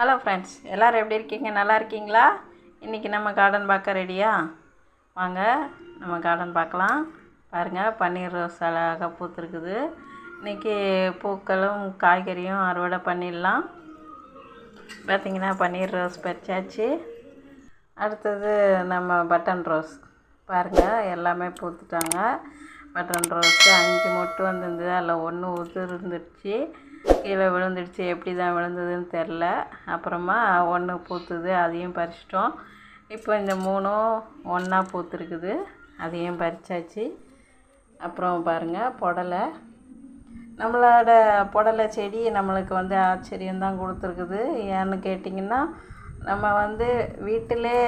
Hello friends எல்லோரும் எப்படி இருக்கீங்க? நல்லா இருக்கீங்களா? இன்றைக்கி நம்ம கார்டன் பார்க்க ரெடியா வாங்க நம்ம கார்டன் பார்க்கலாம். பாருங்கள் பன்னீர் ரோஸ் அழகாக பூத்துருக்குது. இன்றைக்கி பூக்களும் காய்கறியும் அறுவடை பண்ணிடலாம். பார்த்திங்கன்னா பன்னீர் ரோஸ் பறிச்சாச்சு. அடுத்தது நம்ம பட்டன் ரோஸ் பாருங்கள் எல்லாமே பூத்துட்டாங்க. பட்டன் ரோஸு அஞ்சு மொட்டு வந்துருந்தது. அதில் ஒன்று உதிர்ந்துடுச்சு கீழே விழுந்துடுச்சு எப்படி தான் விழுந்ததுன்னு தெரில. அப்புறமா ஒன்று பூத்துது அதையும் பறிச்சிட்டோம். இப்போ இந்த மூணும் ஒன்றா பூத்துருக்குது அதையும் பறிச்சாச்சு. அப்புறம் பாருங்கள் புடலை. நம்மளோட புடலை செடி நம்மளுக்கு வந்து ஆச்சரியம்தான் கொடுத்துருக்குது. ஏன்னு கேட்டிங்கன்னா நம்ம வந்து வீட்டிலே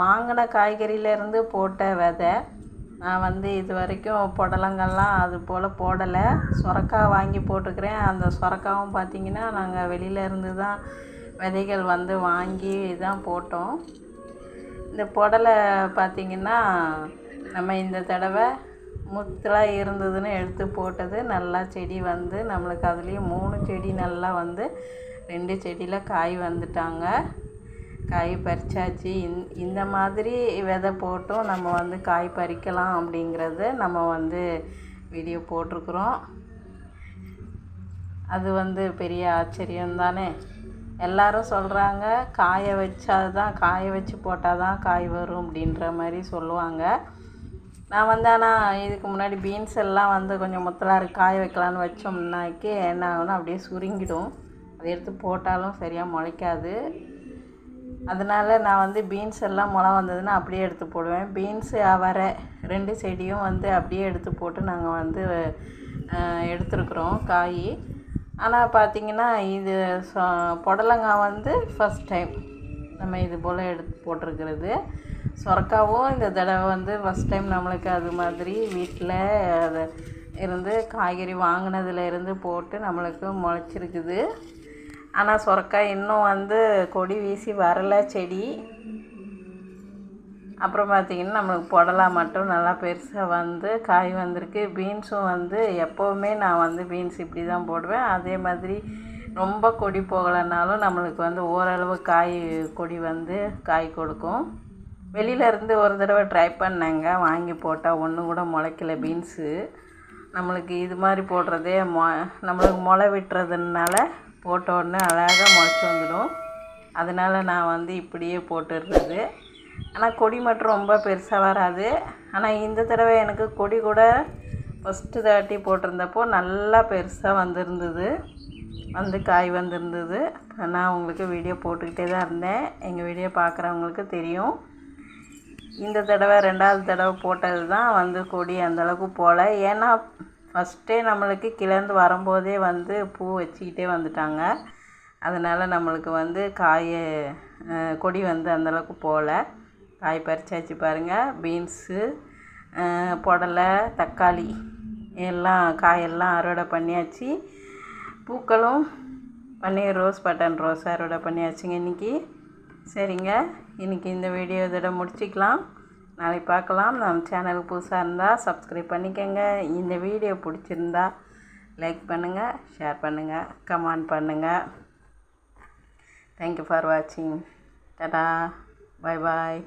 வாங்கின காய்கறியிலேருந்து போட்ட விதை நான் வந்து இது வரைக்கும் புடலங்கள்லாம் அது போல் போடலை. சுரக்கா வாங்கி போட்டிருக்கிறேன் அந்த சுரக்காவும் பார்த்திங்கன்னா நாங்கள் வெளியில இருந்து தான் விதைகள் வந்து வாங்கி தான் போட்டோம். இந்த புடலை பார்த்திங்கன்னா நம்ம இந்த தடவை முத்தலாக இருந்ததுன்னு எடுத்து போட்டது. நல்லா செடி வந்து நம்மளுக்கு அதுலேயும் மூணு செடி நல்லா வந்து ரெண்டு செடியில் காய் வந்துட்டாங்க. காய் பறிச்சாச்சு. இந் இந்த மாதிரி விதை போட்டும் நம்ம வந்து காய் பறிக்கலாம் அப்படிங்கிறது நம்ம வந்து வீடியோ போட்டிருக்குறோம். அது வந்து பெரிய ஆச்சரியம் தானே? எல்லாரும் சொல்கிறாங்க காய வச்சா தான் காய வச்சு போட்டால் தான் காய் வரும் அப்படின்ற மாதிரி சொல்லுவாங்க. நான் வந்து ஆனால் இதுக்கு முன்னாடி பீன்ஸ் எல்லாம் வந்து கொஞ்சம் முத்தலாக இருக்கு காய வைக்கலான்னு வச்சோம்னாக்கி என்ன ஆகும்னா அப்படியே சுருங்கிடும். அதை எடுத்து போட்டாலும் சரியாக முளைக்காது. அதனால் நான் வந்து பீன்ஸ் எல்லாம் முளை வந்ததுன்னா அப்படியே எடுத்து போடுவேன். பீன்ஸு அவரை ரெண்டு செடியும் வந்து அப்படியே எடுத்து போட்டு நாங்கள் வந்து எடுத்துருக்குறோம் காய். ஆனால் பார்த்திங்கன்னா இது புடலங்காய் வந்து ஃபஸ்ட் டைம் நம்ம இது போல் எடுத்து போட்டிருக்கிறது. சொரக்காவும் இந்த தடவை வந்து ஃபஸ்ட் டைம் நம்மளுக்கு அது மாதிரி வீட்டில் அதை இருந்து காய்கறி வாங்கினதுல இருந்து போட்டு நம்மளுக்கு முளைச்சிருக்குது. ஆனால் சொரக்காய் இன்னும் வந்து கொடி வீசி வரலை செடி. அப்புறம் பார்த்திங்கன்னா நம்மளுக்கு புடலா மட்டும் நல்லா பெருசாக வந்து காய் வந்திருக்கு. பீன்ஸும் வந்து எப்போவுமே நான் வந்து பீன்ஸ் இப்படி தான் போடுவேன். அதே மாதிரி ரொம்ப கொடி போகலைனாலும் நம்மளுக்கு வந்து ஓரளவு காய் கொடி வந்து காய் கொடுக்கும். வெளியிலேருந்து ஒரு தடவை ட்ரை பண்ணேங்க. வாங்கி போட்டால் ஒன்று கூட முளைக்கல பீன்ஸு. நம்மளுக்கு இது மாதிரி போடுறதே மொ நம்மளுக்கு முளை விட்டுறதுனால போட்ட உடனே அழகாக முளைச்சி வந்துடும். அதனால் நான் வந்து இப்படியே போட்டுடுறது. ஆனால் கொடி மட்டும் ரொம்ப பெருசாக வராது. ஆனால் இந்த தடவை எனக்கு கொடி கூட ஃபஸ்ட்டு தாட்டி போட்டிருந்தப்போ நல்லா பெருசாக வந்திருந்தது. வந்து காய் வந்திருந்தது. நான் உங்களுக்கு வீடியோ போட்டுக்கிட்டே தான் இருந்தேன். எங்கள் வீடியோ பார்க்குறவங்களுக்கு தெரியும். இந்த தடவை ரெண்டாவது தடவை போட்டது தான் வந்து கொடி அந்தளவுக்கு போகல ஏன்னா ஃபஸ்ட்டே நம்மளுக்கு கிளர்ந்து வரும்போதே வந்து பூ வச்சுக்கிட்டே வந்துட்டாங்க. அதனால் நம்மளுக்கு வந்து காய் கொடி வந்து அந்தளவுக்கு போகல காய் பறிச்சாச்சு பாருங்கள் பீன்ஸு புடலை தக்காளி எல்லாம் காயெல்லாம் அறுவடை பண்ணியாச்சு. பூக்களும் பன்னீர் ரோஸ் பட்டன் ரோஸ் அறுவடை பண்ணியாச்சுங்க இன்றைக்கி சரிங்க. இன்றைக்கி இந்த வீடியோ இதோட முடிச்சிக்கலாம். நாளைக்கு பார்க்கலாம். நம்ம சேனலுக்கு புதுசாக இருந்தால் சப்ஸ்கிரைப் பண்ணிக்கோங்க. இந்த வீடியோ பிடிச்சிருந்தா லைக் பண்ணுங்கள் ஷேர் பண்ணுங்கள் கமெண்ட் பண்ணுங்கள் தேங்க்யூ ஃபார் வாட்சிங் டடா பாய் பாய்